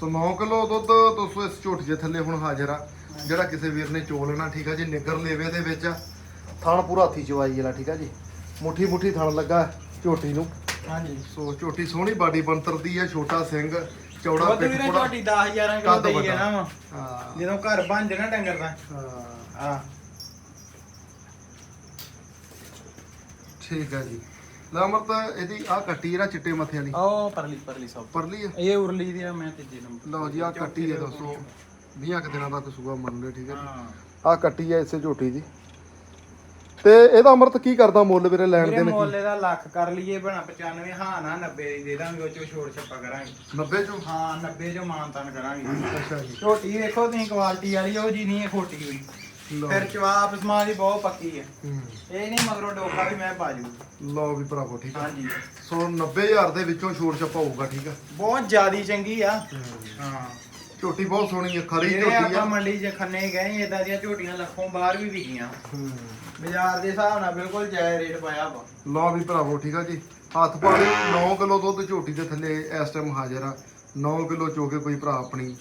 ਸੋ 9 ਕਿਲੋ ਦੁੱਧ ਦੋਸਤੋ ਇਸ ਝੋਟੀ ਦੇ ਥੱਲੇ ਹੁਣ ਹਾਜ਼ਰ ਆ। ਜਿਹੜਾ ਕਿਸੇ ਵੀਰ ਨੇ ਚੋ ਲੈਣਾ ਠੀਕ ਆ ਜੀ ਨਿੱਗਰ ਲੇਵੇ ਦੇ ਵਿੱਚ। ਥਣ ਪੂਰਾ ਹੱਥੀ ਚਵਾਈ ਵਾਲਾ ਠੀਕ ਆ ਜੀ। ਮੁੱਠੀ ਮੁੱਠੀ ਥਣ ਲੱਗਾ ਝੋਟੀ ਨੂੰ। ਹਾਂਜੀ। ਸੋ ਝੋਟੀ ਸੋਹਣੀ ਬਾਡੀ ਬਣਤਰ ਦੀ ਆ ਛੋਟਾ ਸਿੰਘ ਚੌੜਾ ਪਿੱਠ ਵੀਰੇ ਪੂਰਾ ਝੋਟੀ 10000 ਕਿਲੋ ਕੱਦ ਦੇਈ ਵੱਡਾ। ਜਾਣਾ ਵਾ। ਹਾਂ। ਜਦੋਂ ਘਰ ਬਣ ਜਾਣਾ ਡੰਗਰ ਦਾ। ਹਾਂ। ਆ ਠੀਕ ਆ ਜੀ। ਲੈ ਅਮਰਤ ਇਹਦੀ ਆ ਕੱਟੀ ਜਿਹੜਾ ਚਿੱਟੇ ਮੱਥੇ ਵਾਲੀ। ਉਹ ਪਰਲੀ ਪਰਲੀ ਸਭ ਪਰਲੀ ਆ? ਇਹ ਉਰਲੀ ਦੀ ਆ ਮੈਂ ਤੀਜੇ ਨੰਬਰ। ਲਓ ਜੀ ਆ ਕੱਟੀ ਹੈ ਦੋਸਤੋ। 20 ਕੁ ਦਿਨਾਂ ਦਾ ਕਸੂਆ ਮੰਨ ਲਿਓ ਠੀਕ ਹੈ ਹਾਂ। ਆ ਕੱਟੀ ਹੈ ਇਸੇ ਝੋਟੀ ਦੀ। ਤੇ ਇਹਦਾ ਅਮਰਤ ਕੀ ਕਰਦਾ ਮੁੱਲ ਵੀਰੇ ਲੈਣ ਮੇਰੇ ਦੇ ਨੇ ਮੁੱਲ ਦਾ ਲੱਖ ਕਰ ਲਈਏ ਬਣਾ 95 ਹਾਂ ਨਾ 90 ਦੀ ਦੇ ਦਾਂਗੇ ਉਹ ਚੋਂ ਛੋੜ ਛੱਪਾ ਕਰਾਂਗੇ। 90 ਚੋਂ? ਹਾਂ 90 ਚੋਂ ਮਾਨਤਾਨ ਕਰਾਂਗੇ। ਅੱਛਾ ਜੀ। ਝੋਟੀ ਵੇਖੋ ਤੁਸੀਂ ਕੁਆਲਿਟੀ ਵਾਲੀ ਉਹ ਜੀ ਨਹੀਂ ਹੈ ਖੋਟੀ ਹੋਈ। ਲਓ ਫਿਰ ਜਵਾਬ ਸਮਾਂ ਦੀ ਬਹੁਤ ਪੱਕੀ ਹੈ। ਹੂੰ। ਇਹ ਨਹੀਂ ਮਗਰੋਂ ਡੋਕਾ ਵੀ ਮੈਂ ਬਾਜੂ ਲਓ ਵੀ ਭਰਾਵੋ ਠੀਕ ਆ। ਹਾਂਜੀ। ਸੋ 90000 ਦੇ ਵਿੱਚੋਂ ਛੋੜ ਛੱਪਾ ਹੋਊਗਾ ਠੀਕ ਆ। ਬਹੁਤ ਜ਼ਿਆਦੀ ਚੰਗੀ ਆ। ਹਾਂ। ਝੋਟੀ ਬਹੁਤ ਸੋਹਣੀ ਹੈ ਖਰੀ ਜਿਹੜੇ ਝੋਟੀ ਆਪਾਂ ਆ ਮੰਡੀ 'ਚ ਖੰਨੇ ਗਏ ਇਦਾਂ ਦੀਆਂ ਝੋਟੀਆਂ ਲੱਖੋਂ ਬਾਹਰ ਵੀ ਵਿਕੀਆਂ। ਹੂੰ। ਬਾਜ਼ਾਰ ਦੇ ਹਿਸਾਬ ਨਾਲ ਬਿਲਕੁਲ ਜਾਇਜ਼ ਰੇਟ ਪਾਇਆ ਵਾ। ਲਓ ਵੀ ਭਰਾਵੋ ਠੀਕ ਆ ਜੀ। ਹੱਥ ਪਾ ਲਿਓ 9 ਕਿਲੋ ਦੁੱਧ ਝੋਟੀ ਦੇ ਥੱਲੇ ਇਸ ਟਾਈਮ ਹਾਜ਼ਰ ਆ। 9 ਕਿਲੋ ਚੋ ਕੇ ਕੋਈ ਭਰਾ ਆਪਣੀ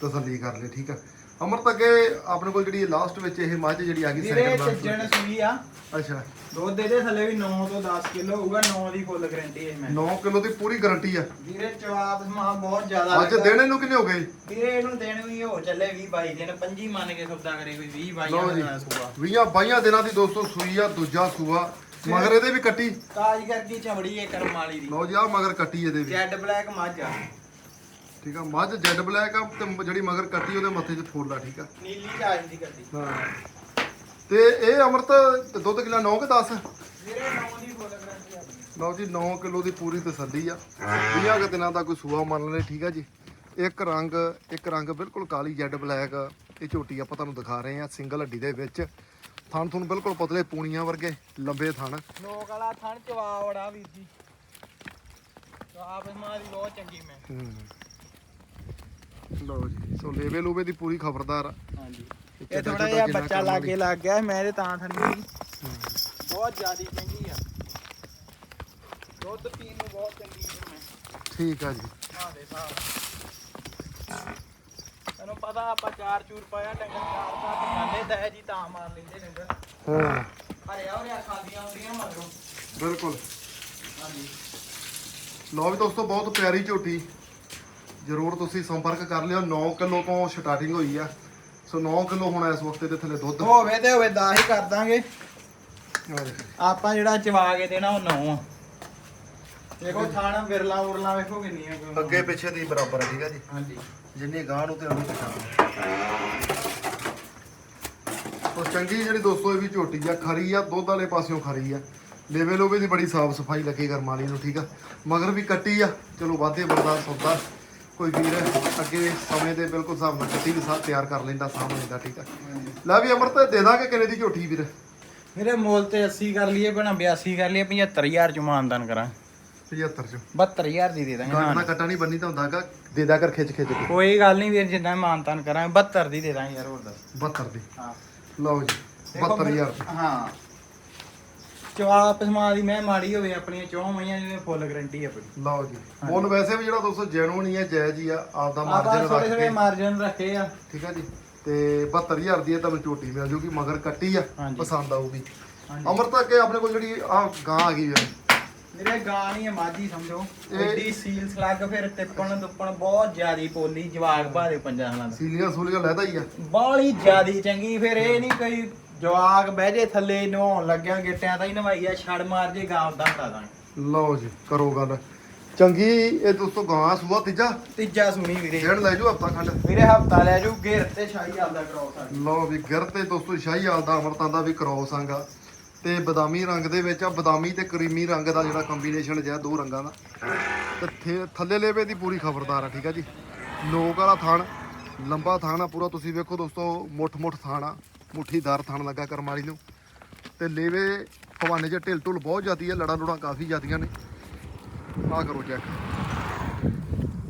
ਤਸੱਲੀ ਕਰ ਲੇ ਠੀਕ ਆ। ਅਮਰਤ ਅੱਗੇ ਆਪਣੇ ਕੋਲ ਜਿਹੜੀ ਲਾਸਟ ਵਿੱਚ ਇਹ ਮੱਝ ਜਿਹੜੀ ਆ ਗਈ ਵੀਰੇ ਸੈਕਿੰਡ ਚੱਜਣ ਸੂਈ ਆ? ਅੱਛਾ। ਦੁੱਧ ਇਹਦੇ ਥੱਲੇ ਵੀ 9 ਤੋਂ 10 ਕਿਲੋ ਹੋਊਗਾ 9 ਦੀ ਫੁੱਲ ਗਾਰੰਟੀ ਹੈ ਮੈਂ। 9 ਕਿਲੋ ਦੀ ਪੂਰੀ ਗਾਰੰਟੀ ਆ। ਵੀਰੇ ਜਵਾਬ ਸਮਾਂ ਬਹੁਤ ਜ਼ਿਆਦਾ ਅੱਜ। ਦੇਣੇ ਨੂੰ ਕਿੰਨੇ ਹੋ ਗਏ? ਵੀਰੇ ਇਹਨੂੰ ਦੇਣ ਵੀ ਹੋ ਚੱਲੇ 20 22 ਦਿਨ ਪੰਜੀ ਮੰਨ ਕੇ ਸੌਦਾ ਕਰੇ ਕੋਈ 20 ਲਓ 22 ਜੀ ਦਿਨਾਂ ਦਾ ਸੂਆ। 20 22 ਦਿਨਾਂ ਦੀ ਦੋਸਤੋ ਸੂਈ ਆ ਦੂਜਾ ਸੂਆ। ਮਗਰ ਇਹਦੇ ਵੀ ਕੱਟੀ। ਤਾਜ ਕਰਕੇ ਚਮੜੀ ਹੈ ਕਰਮ ਵਾਲੀ ਦੀ। ਲਓ ਜੀ ਆ ਮਗਰ ਕੱਟੀ ਇਹਦੇ ਵੀ। ਜੈਡ ਬਲੈਕ ਮੱਝ ਆ। ਠੀਕ ਆ ਮੱਝ ਜੈਡ ਬਲੈਕ ਆ ਤੇ ਜਿਹੜੀ ਮਗਰ ਕੱਟੀ ਉਹਦੇ ਮੱਥੇ 'ਚ ਫੋਲਾ ਠੀਕ ਆ। ਨੀਲੀ ਰਾਜ ਦੀ ਗੱਡੀ ਹਾਂ। ਤੇ ਇਹ ਅਮਰਤ ਦੁੱਧ ਕਿਲਾ 9 ਕਿ 10 ਵੀਰੇ 9 ਦੀ ਫੁੱਲ ਗਾਰੰਟੀ ਆ। ਲਓ ਜੀ 9 ਕਿਲੋ ਦੀ ਪੂਰੀ ਤਸੱਲੀ ਆ। 20 ਕੁ ਦਿਨਾਂ ਦਾ ਕੋਈ ਸੂਆ ਮੰਨ ਲੈ ਠੀਕ ਆ ਜੀ। ਇੱਕ ਰੰਗ ਇੱਕ ਰੰਗ ਬਿਲਕੁਲ ਕਾਲੀ ਜੈਡ ਬਲੈਕ ਇਹ ਝੋਟੀ ਆਪਾਂ ਤੁਹਾਨੂੰ ਦਿਖਾ ਰਹੇ ਆ ਸਿੰਗਲ ਹੱਡੀ ਦੇ ਵਿੱਚ। ਥਣ ਥੁਣ ਬਿਲਕੁਲ ਪਤਲੇ ਪੂਣੀਆਂ ਵਰਗੇ ਲੰਬੇ ਥਣ। ਲੋਕ ਵਾਲਾ ਥਣ ਚਵਾ ਵੜਾ ਵੀਰ ਜੀ। ਸਮਾਂ ਦੀ ਬਹੁਤ ਚੰਗੀ ਮੈਂ। ਹੂੰ। ਲਓ ਜੀ ਸੋ ਲੇਵੇ ਲੂਵੇ ਦੀ ਪੂਰੀ ਖਬਰਦਾਰ ਆ। ਹਾਂਜੀ। ਇਹ ਥੋੜਾ ਜਿਹਾ ਬੱਚਾ ਲਾਗੇ ਲੱਗ ਗਿਆ ਮੈਂ ਇਹਦੇ ਤਾਂ ਠੰਡੀ। ਬਹੁਤ ਜ਼ਿਆਦੀ ਚੰਗੀ ਆ। ਦੁੱਧ ਪੀਣ ਨੂੰ ਬਹੁਤ ਚੰਗੀ ਹੈ ਮੈਂ। ਠੀਕ ਆ ਜੀ। ਹਾਂ ਦੇ ਸਾਹ ਤੈਨੂੰ ਪਤਾ ਆਪਾਂ ਚਾਰ ਚੂਰ ਪਾਇਆ ਡੰਗਰ ਚਾਰ ਘੱਟ ਖਾਂਦੇ ਤਾਂ ਜੀ ਤਾਂ ਮਾਰ ਲੈਂਦੇ ਡੰਗਰ ਹਾਂ। ਹਰਿਆ ਹੋਰਿਆ ਖਾਂਦੀਆਂ ਹੁੰਦੀਆਂ ਮਗਰੋਂ। ਬਿਲਕੁਲ। ਹਾਂਜੀ। ਲਓ ਵੀ ਦੋਸਤੋ ਬਹੁਤ ਪਿਆਰੀ ਝੋਟੀ। ਜ਼ਰੂਰ ਤੁਸੀਂ ਸੰਪਰਕ ਕਰ ਲਿਓ। 9 ਕਿਲੋ ਤੋਂ ਸਟਾਰਟਿੰਗ ਹੋਈ ਆ। ਸੋ 9 ਕਿਲੋ ਹੁਣ ਇਸ ਵਕਤ ਦੇ ਥੱਲੇ ਦੁੱਧ। ਹੋਵੇ ਤੇ ਹੋਵੇ ਦਾ ਹੀ ਕਰ ਦਾਂਗੇ। ਆਪਾਂ ਜਿਹੜਾ ਚਵਾ ਕੇ ਦੇਣਾ ਉਹ ਨੌ ਆ। ਦੇਖੋ ਥਾਣਾ ਵਿਰਲਾ ਉਰਲਾ ਵੇਖੋ ਕਿੰਨੀਆਂ ਕੁ। ਅੱਗੇ ਪਿੱਛੇ ਦੀ ਬਰਾਬਰ ਹੈ ਠੀਕ ਆ ਜੀ? ਹਾਂਜੀ। ਜਿੰਨੀ ਗਾਂ ਨੂੰ ਤੇ ਉਨੀ ਪਛਾਣ ਸੋ ਚੰਗੀ ਜਿਹੜੀ ਦੋਸਤੋ ਇਹ ਵੀ ਝੋਟੀ ਆ ਖਰੀ ਆ ਦੁੱਧ ਵਾਲੇ ਪਾਸਿਓਂ ਖਰੀ ਆ। ਲੇਵੇ ਲੋਵੇ ਦੀ ਬੜੀ ਸਾਫ਼ ਸਫ਼ਾਈ ਲੱਗੇ ਕਰਮਾਲੀ ਨੂੰ ਠੀਕ ਆ? ਮਗਰ ਵੀ ਕੱਟੀ ਆ। ਚਲੋ ਵਾਧੇ ਬੰਦਾ ਸੌਦਾ। ਕੋਈ ਵੀਰ ਅੱਗੇ ਸਮੇਂ ਦੇ ਬਿਲਕੁਲ ਹਿਸਾਬ ਨਾਲ ਕੱਟੀ ਵੀ ਸਾਹ ਤਿਆਰ ਕਰ ਲੈਂਦਾ ਸਾਂਭ ਲੈਂਦਾ ਠੀਕ ਆ। ਲੈ ਵੀ ਅਮਰਤ ਦੇ ਦਾਂਗੇ ਕਿੰਨੇ ਦੀ ਝੋਟੀ ਵੀਰ? ਮੇਰੇ ਮੁੱਲ ਤੇ 80 ਕਰ ਲਈਏ ਬਣਾ 82 ਕਰ ਲਈਏ 75000 ਚ ਮਾਨਦਾਨ ਕਰਾਂ। 75 ਚ। 72000 ਦੀ ਦੇ ਦਾਂਗੇ ਹਾਂ। ਕੱਟਾ ਨਹੀਂ ਬੰਨੀ ਤਾਂ ਹੁੰਦਾਗਾ ਦੇ ਦਿਆ ਕਰ ਖਿੱਚ ਖਿੱਚ ਕੇ। ਕੋਈ ਗੱਲ ਨਹੀਂ ਵੀਰ ਜਿੱਦਾਂ ਮਾਨਤਾਨ ਕਰਾਂਗੇ 72 ਦੀ ਦੇ ਦਾਂਗੇ ਯਾਰ ਹੋਰ ਦੱਸ। 72 ਦੀ। ਹਾਂ। ਲਓ ਜੀ ਦੇਖੋ 72000 ਦੀ ਹਾਂ। ਚਵਾਪ ਸਮਾ ਦੀ ਮੈਂ ਮਾੜੀ ਹੋਵੇ ਆਪਣੀਆਂ ਚੌਂ ਮਈਆਂ ਜਿਹਨੇ ਫੁੱਲ ਗਾਰੰਟੀ ਆਪਣੀ। ਲਓ ਜੀ। ਮੁੱਲ ਵੈਸੇ ਵੀ ਜਿਹੜਾ ਦੋਸਤੋ ਜੈਨੂਨ ਹੀ ਹੈ ਜਾਇਜ਼ ਹੀ ਆ ਆਪਦਾ ਆਪਾਂ ਮਾਰਜਨ ਥੋੜੇ ਰੱਖ ਥੋੜੇ ਕੇ। ਮਾਰਜਨ ਰੱਖੇ ਆ। ਠੀਕ ਆ ਜੀ। ਤੇ 72000 ਦੀ ਇਹ ਤੁਹਾਨੂੰ ਝੋਟੀ ਮਿਲ ਜੂਗੀ ਮਗਰ ਕੱਟੀ ਆ ਹਾਂਜੀ। ਪਸੰਦ ਆਊਗੀ। ਹਾਂਜੀ। ਅਮਰਤ ਅੱਗੇ ਆਪਣੇ ਕੋਲ ਜਿਹੜੀ ਆ ਗਾਂ ਆ ਗਈ ਹੈ ਮੇਰੇ ਗਾਂ ਨਹੀਂ ਹੈ ਮਾਝੀ ਸਮਝੋ। ਇਹ- ਐਡੀ ਸੀਲ ਸਲੱਗ ਫਿਰ ਟਿੱਪਣ ਦੁੱਪਣ ਬਹੁਤ ਜ਼ਿਆਦੀ ਪੋਲੀ ਜਵਾਗ ਭਾਰੇ ਪੰਜਾਂ ਹਲਾਂ ਦਾ। ਸੀਲੀਆਂ ਸੂਲੀਆਂ ਲੈਦਾ ਹੀ ਆ। ਬਾਲੀ ਜ਼ਿਆਦੀ ਚੰਗੀ ਫਿਰ ਇਹ ਨਹੀਂ ਕੋਈ ਜਵਾਗ ਬਹਿ ਜੇ ਥੱਲੇ ਨਹਾਉਣ ਲੱਗਿਆ ਗਿੱਟਿਆਂ ਤਾਂ ਹੀ ਨਵਾਈ ਆ ਛੜ ਮਾਰ ਜੇ ਗਾਂ ਉਦਾਂ ਹਟਾ ਦਾਂਗੇ। ਲਓ ਜੀ ਕਰੋ ਗੱਲ। ਚੰਗੀ ਇਹ ਦੋਸਤੋ ਗਾਂ ਸੂਆ ਤੀਜਾ? ਤੀਜਾ ਸੁਣੀ ਵੀਰੇ। ਡੇਢ ਲੈ ਜਾਓ ਹਫਤਾ ਖੰਡ। ਵੀਰੇ ਹਫਤਾ ਲੈ ਜੂ ਘੇਰ ਤੇ ਸ਼ਾਹੀ ਆਲਦਾ ਕਰਾਓ ਸਾਡੀ ਲਓ ਵੀ ਗਿਰ ਤੇ ਦੋਸਤੋ ਸ਼ਾਹੀ ਹਾਲ ਦਾ ਅਮਰਤਾਂ ਦਾ ਵੀ ਕ੍ਰੋਸ ਆਂਗਾ। ਤੇ ਬਦਾਮੀ ਰੰਗ ਦੇ ਵਿੱਚ ਆ ਬਦਾਮੀ ਤੇ ਕਰੀਮੀ ਰੰਗ ਦਾ ਜਿਹੜਾ ਕੰਬੀਨੇਸ਼ਨ ਜਿਹਾ ਦੋ ਰੰਗਾਂ ਦਾ। ਤੇ ਥੇ- ਥੱਲੇ ਲੇਵੇ ਦੀ ਪੂਰੀ ਖਬਰਦਾਰ ਆ ਠੀਕ ਆ ਜੀ। ਲੋਕ ਵਾਲਾ ਥਣ ਲੰਬਾ ਥਣ ਪੂਰਾ ਤੁਸੀਂ ਵੇਖੋ ਦੋਸਤੋ ਮੁੱਠ ਮੁੱਠ ਥਣ ਮੁੱਠੀਦਾਰ ਥਣ ਲੱਗਾ ਕਰਮਾਲੀ ਨੂੰ ਤੇ ਲੇਵੇ ਫਵਾਨੇ ਚ ਢਿਲ ਢੁਲ ਬਹੁਤ ਜ਼ਿਆਦੀ ਆ ਲੜਾ ਲੁੜਾ ਕਾਫੀ ਜ਼ਿਆਦੀਆਂ ਨੇ। ਆ ਕਰੋ ਚੈੱਕ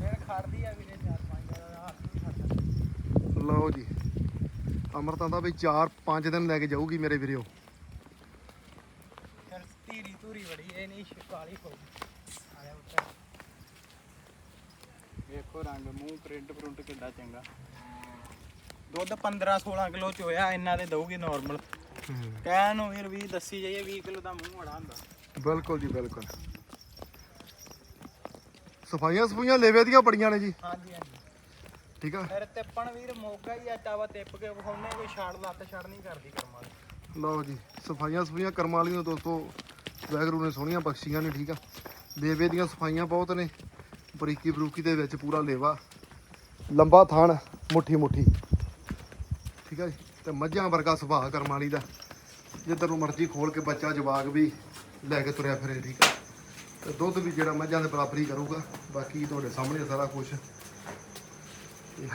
ਫਿਰ ਖੜਦੀ ਆ ਵੀਰੇ ਚਾਰ ਪੰਜ ਦਾ ਹੱਥ ਵੀ ਖੜਦਾ। ਲਓ ਜੀ। ਅਮਰਤਾਂ ਦਾ ਵੀ 4-5 ਦਿਨ ਲੈ ਕੇ ਜਾਊਗੀ ਮੇਰੇ ਵੀਰਿਓ। ਫਿਰ ਧੀਰੀ ਧੂਰੀ ਬੜੀ ਇਹ ਨਹੀਂ ਸ਼ਿਕਾਲੀ ਹੋ ਆਇਆ ਉੱਤੇ। ਵੇਖੋ ਰੰਗ ਮੂੰਹ ਪ੍ਰਿੰਟ ਪ੍ਰਿੰਟ ਕਿੱਡਾ ਚੰਗਾ। ਦੁੱਧ 15 16 ਕਿਲੋ ਚੋਇਆ ਇਹਨਾਂ ਦੇ ਦਊਗੀ ਨਾਰਮਲ ਕਹਿਣ ਨੂੰ ਵੀਰ ਵੀ ਦੱਸੀ ਜਾਈਏ 20 ਕਿਲੋ ਦਾ ਮੂੰਹ ਬੜਾ ਹੁੰਦਾ। ਬਿਲਕੁਲ ਜੀ ਬਿਲਕੁਲ। ਸਫਾਈਆਂ ਸਫੂਈਆਂ ਲੇਵੇ ਦੀਆਂ ਬੜੀਆਂ ਨੇ ਜੀ। ਹਾਂਜੀ ਹਾਂਜੀ। ਠੀਕ ਆ? ਫਿਰ ਤਿੱਪਣ ਵੀਰ ਮੋਗਾ ਹੀ ਆਟਾ ਵਾ ਤਿੱਪ ਕੇ ਵਿਖਾਉਣੇ ਕੋਈ ਛੜ ਲੱਤ ਛੜ ਨਹੀਂ ਕਰਦੀ ਕਰਮਾਂ ਦੀ ਲਓ ਜੀ ਸਫਾਈਆਂ ਸਫੂਈਆਂ ਕਰਮ ਵਾਲੀਆਂ ਦੋਸਤੋ ਵੈਗਰੂ ਨੇ ਸੋਹਣੀਆਂ ਬਖਸ਼ੀਆਂ ਨੇ ਠੀਕ ਆ? ਲੇਵੇ ਦੀਆਂ ਸਫਾਈਆਂ ਬਹੁਤ ਨੇ ਬਰੀਕੀ ਬਰੂਕੀ ਦੇ ਵਿੱਚ ਪੂਰਾ ਲੇਵਾ। ਲੰਬਾ ਥਣ ਮੁੱਠੀ ਮੁੱਠੀ ਠੀਕ ਜੀ? ਤੇ ਮੱਝਾਂ ਵਰਗਾ ਸੁਭਾਅ ਕਰਮ ਵਾਲੀ ਦਾ। ਜਿੱਧਰ ਨੂੰ ਮਰਜ਼ੀ ਖੋਲ ਕੇ ਬੱਚਾ ਜਵਾਗ ਵੀ ਲੈ ਕੇ ਤੁਰਿਆ ਫਿਰੇ ਠੀਕ ਆ? ਤੇ ਦੁੱਧ ਵੀ ਜਿਹੜਾ ਮੱਝਾਂ ਦੇ ਬਰਾਬਰ ਹੀ ਕਰੂਗਾ। ਬਾਕੀ ਤੁਹਾਡੇ ਸਾਹਮਣੇ ਸਾਰਾ ਕੁਝ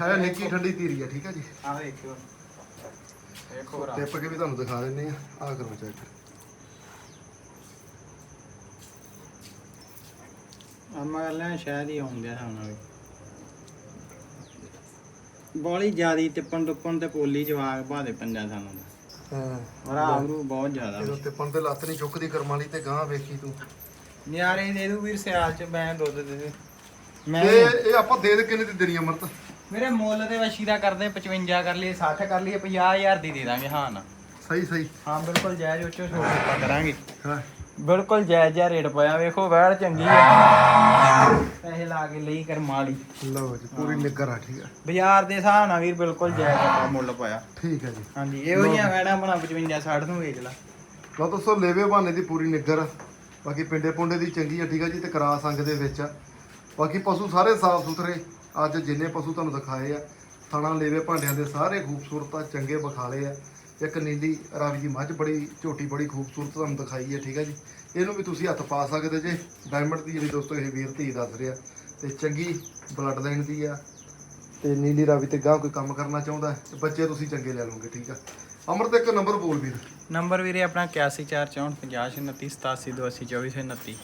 ਹੈ ਨਿੱਕੀ ਠੰਡੀ ਧੀਰੀ ਆ ਠੀਕ ਆ ਜੀ? ਆ। ਵੇਖਿਓ ਟਿੱਪ ਕੇ ਵੀ ਤੁਹਾਨੂੰ ਦਿਖਾ ਦਿੰਨੇ ਆ। ਆ ਕਰੋ ਚੈੱਕ ਅਮਾ ਲੈ ਸ਼ਾਇਦ ਹੀ ਆਉਂਦੇ ਆ ਹੁਣ ਵੀ। ਬੋਲੀ ਜਿਆਦੀ ਟਿੱਪਣ ਟੁੱਪਣ ਤੇ ਪੋਲੀ ਜਵਾਗ ਬਾਦੇ ਪੰਜਾਂ ਸਾਲਾਂ ਦਾ। ਹਾਂ। ਭਰਾਵਰੂ ਬਹੁਤ ਜ਼ਿਆਦਾ ਜਦੋਂ ਟਿੱਪਣ ਤੇ ਲੱਤ ਨਹੀਂ ਚੁੱਕਦੀ ਕਰਮ ਵਾਲੀ ਤੇ ਗਾਂ ਵੇਖੀ ਤੂੰ। ਨਿਆਰੇ ਦੇ ਦੂ ਵੀਰ ਸਿਆਲ ਚ ਮੈਂ ਦੁੱਧ ਦੇ ਦੇ। ਮੈਂ ਤੇ ਇਹ ਆਪਾਂ ਦੇ ਦੇ ਕਿੰਨੇ ਦੀ ਦੇਣੀ ਅਮਰਤ? ਮੇਰੇ ਮੁੱਲ ਦੇ ਵਸ਼ੀ ਦਾ ਕਰਦੇ 55 ਕਰ ਲਈਏ 60 ਕਰ ਲਈਏ 50000 ਦੀ ਦੇ ਦਾਂਗੇ ਹਾਂ ਨਾ। ਸਹੀ ਸਹੀ। ਹਾਂ ਬਿਲਕੁਲ ਜਾਇਜ਼ ਉੱਚੋ ਛੋਟ ਆਪਾਂ ਕਰਾਂਗੇ। ਹਾਂ। ਬਿਲਕੁਲ ਜਾਇਜ਼ ਜਿਹਾ ਰੇਟ ਪਾਇਆ ਵੇਖੋ ਵੈੜ ਚੰਗੀ ਹੈ ਪੈਸੇ ਲਾ ਕੇ ਲਈ ਕਰਮਾ ਲਈ ਲਓ ਜੀ ਪੂਰੀ ਨਿੱਗਰ ਆ ਠੀਕ ਆ। ਬਾਜ਼ਾਰ ਦੇ ਹਿਸਾਬ ਨਾਲ ਵੀਰ ਬਿਲਕੁਲ ਜਾਇਜ਼ ਆਪਾਂ ਮੁੱਲ ਪਾਇਆ। ਠੀਕ ਹੈ ਜੀ। ਹਾਂਜੀ ਇਹੋ ਜਿਹੀਆਂ ਵੈੜਾਂ ਬਣਾ 55 60 ਨੂੰ ਵੇਚ ਲਾ। ਲਓ ਦੋਸਤੋ ਲੇਵੇ ਬਹਾਨੇ ਦੀ ਪੂਰੀ ਨਿੱਗਰ ਆ। ਬਾਕੀ ਪਿੰਡੇ ਪੁੰਡੇ ਦੀ ਚੰਗੀ ਆ ਠੀਕ ਆ ਜੀ ਤੇ ਕਰਾ ਸੰਗ ਦੇ ਵਿੱਚ ਆ। ਬਾਕੀ ਪਸ਼ੂ ਸਾਰੇ ਸਾਫ਼ ਸੁਥਰੇ ਅੱਜ ਜਿੰਨੇ ਪਸ਼ੂ ਤੁਹਾਨੂੰ ਦਿਖਾਏ ਆ ਥਣਾ ਲੇਵੇ ਭਾਂਡਿਆਂ ਦੇ ਸਾਰੇ ਖੂਬਸੂਰਤ ਆ ਚੰਗੇ ਬਖਾਲੇ ਆ। ਇੱਕ ਨੀਲੀ ਰਾਵੀ ਦੀ ਮੱਝ ਬੜੀ ਝੋਟੀ ਬੜੀ ਖੂਬਸੂਰਤ ਤੁਹਾਨੂੰ ਦਿਖਾਈ ਹੈ ਠੀਕ ਹੈ ਜੀ। ਇਹਨੂੰ ਵੀ ਤੁਸੀਂ ਹੱਥ ਪਾ ਸਕਦੇ ਜੇ। ਡਾਇਮੰਡ ਦੀ ਜਿਹੜੀ ਦੋਸਤੋ ਇਹ ਵੀਰ ਧੀ ਦੱਸ ਰਿਹਾ। ਤੇ ਚੰਗੀ ਬਲੱਡ ਲਾਈਨ ਦੀ ਆ। ਤੇ ਨੀਲੀ ਰਾਵੀ ਤੇ ਗਾਂ ਕੋਈ ਕੰਮ ਕਰਨਾ ਚਾਹੁੰਦਾ ਤੇ ਬੱਚੇ ਤੁਸੀਂ ਚੰਗੇ ਲੈ ਲਓਗੇ ਠੀਕ ਆ ਅਮਰਤ ਇੱਕ ਨੰਬਰ ਬੋਲ ਵੀਰ। ਨੰਬਰ ਵੀਰੇ ਆਪਣਾ 81445029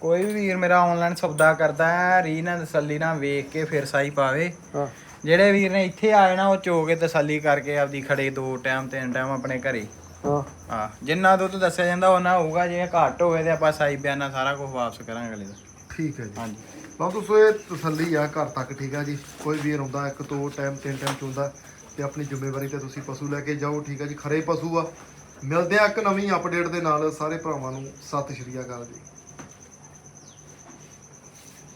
ਕੋਈ ਵੀ ਵੀਰ ਮੇਰਾ ਆਨਲਾਈਨ ਸੌਦਾ ਕਰਦਾ ਹੈ ਰੀ ਨਾਲ ਤਸੱਲੀ ਨਾਲ ਵੇਖ ਕੇ ਫਿਰ ਸਾਈ ਪਾਵੇ। ਹਾਂ। ਜਿਹੜੇ ਵੀਰ ਨੇ ਇੱਥੇ ਆਏ ਨਾ ਉਹ ਚੋ ਕੇ ਤਸੱਲੀ ਕਰਕੇ ਆਪਦੀ ਖੜੇ ਦੋ ਟਾਈਮ ਤਿੰਨ ਟਾਈਮ ਆਪਣੇ ਘਰੇ। ਹਾਂ। ਆ ਜਿੰਨਾ ਦੁੱਧ ਦੱਸਿਆ ਜਾਂਦਾ ਉਹਨਾਂ ਹੋਊਗਾ ਜੇ ਘੱਟ ਹੋਵੇ ਤੇ ਆਪਾਂ ਸਾਈ ਬਿਆਨਾ ਸਾਰਾ ਕੁਝ ਵਾਪਸ ਕਰਾਂਗੇ ਅਗਲੇ ਦਾ। ਠੀਕ ਹੈ ਜੀ। ਹਾਂਜੀ। ਲਓ ਦੋਸਤੋ ਇਹ ਤਸੱਲੀ ਆ ਘਰ ਤੱਕ ਠੀਕ ਆ ਜੀ। ਕੋਈ ਵੀਰ ਆਉਂਦਾ ਇੱਕ ਦੋ ਟਾਈਮ ਤਿੰਨ ਟਾਈਮ ਚੁੰਦਾ ਤੇ ਆਪਣੀ ਜ਼ਿੰਮੇਵਾਰੀ ਤੇ ਤੁਸੀਂ ਪਸ਼ੂ ਲੈ ਕੇ ਜਾਓ ਠੀਕ ਆ ਜੀ। ਖਰੇ ਪਸ਼ੂ ਆ। ਮਿਲਦੇ ਆ ਇੱਕ ਨਵੀਂ ਅਪਡੇਟ ਦੇ ਨਾਲ ਸਾਰੇ ਭਰਾਵਾਂ ਨੂੰ ਸਤਿ ਸ਼੍ਰੀ ਅਕਾਲ ਜੀ।